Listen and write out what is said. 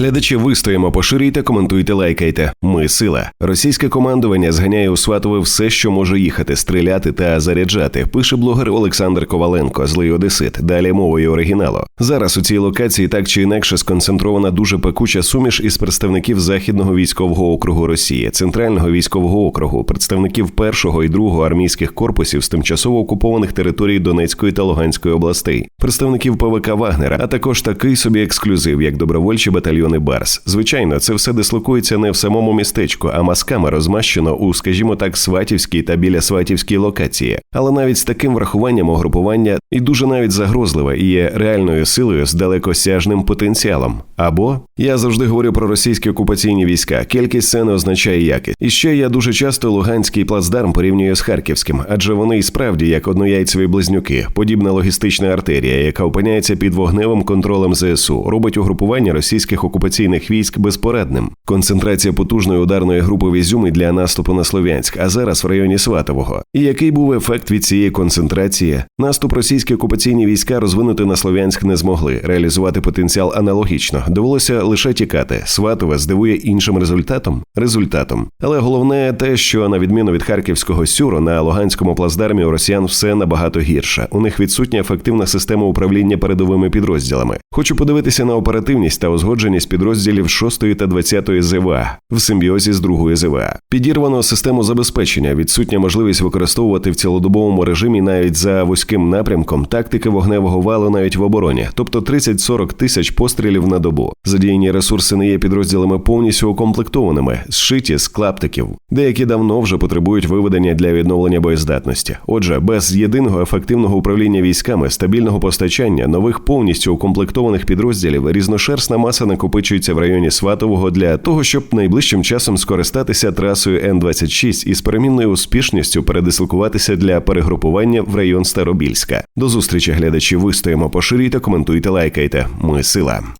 Глядачі вистоїмо, поширюйте, коментуйте, лайкайте. Ми сила. Російське командування зганяє у Сватове все, що може їхати, стріляти та заряджати. Пише блогер Олександр Коваленко, злий Одесит. Далі мовою оригіналу. Зараз у цій локації так чи інакше сконцентрована дуже пекуча суміш із представників західного військового округу Росії, центрального військового округу, представників першого і другого армійських корпусів з тимчасово окупованих територій Донецької та Луганської областей, представників ПВК Вагнера, а також такий собі ексклюзив, як добровольчі батальйони Барс. Звичайно, це все дислокується не в самому містечку, а масками розмащено у, скажімо так, сватівській та біля сватівській локації. Але навіть з таким врахуванням угрупування і дуже навіть загрозливе і є реальною силою з далекосяжним потенціалом. Або я завжди говорю про російські окупаційні війська. Кількість це не означає якість. І ще я дуже часто Луганський плацдарм порівнюю з Харківським, адже вони і справді як однояйцеві близнюки, подібна логістична артерія, яка опиняється під вогневим контролем ЗСУ, робить угрупування російських окупаційних військ безпорадним. Концентрація потужної ударної групи в Ізюмі для наступу на Слов'янськ, а зараз в районі Сватового. І який був ефект від цієї концентрації? Наступ російські окупаційні війська розвинути на Слов'янськ не змогли. Реалізувати потенціал аналогічно. Довелося лише тікати. Сватове здивує іншим результатом результатом. Але головне те, що на відміну від харківського сюру на Луганському плацдармі у росіян все набагато гірше. У них відсутня ефективна система управління передовими підрозділами. Хочу подивитися на оперативність та узгодженість підрозділів 6 та 20 ЗВА в симбіозі з другою ЗВА. Підірвано систему забезпечення, відсутня можливість використовувати в цілодобовому режимі навіть за вузьким напрямком тактики вогневого валу навіть в обороні, тобто 30-40 тисяч пострілів на добу. Задіяні ресурси не є підрозділами повністю укомплектованими, зшиті з клаптиків. Деякі давно вже потребують виведення для відновлення боєздатності. Отже, без єдиного ефективного управління військами, стабільного постачання, нових повністю укомплектованих підрозділів, різношерстна маса накопичується в районі Сватового для того, щоб найближчим часом скористатися трасою Н-26 і з перемінною успішністю передислокуватися для перегрупування в район Старобільська. До зустрічі глядачі. Вистоїмо, поширюйте, коментуйте, лайкайте. Ми сила.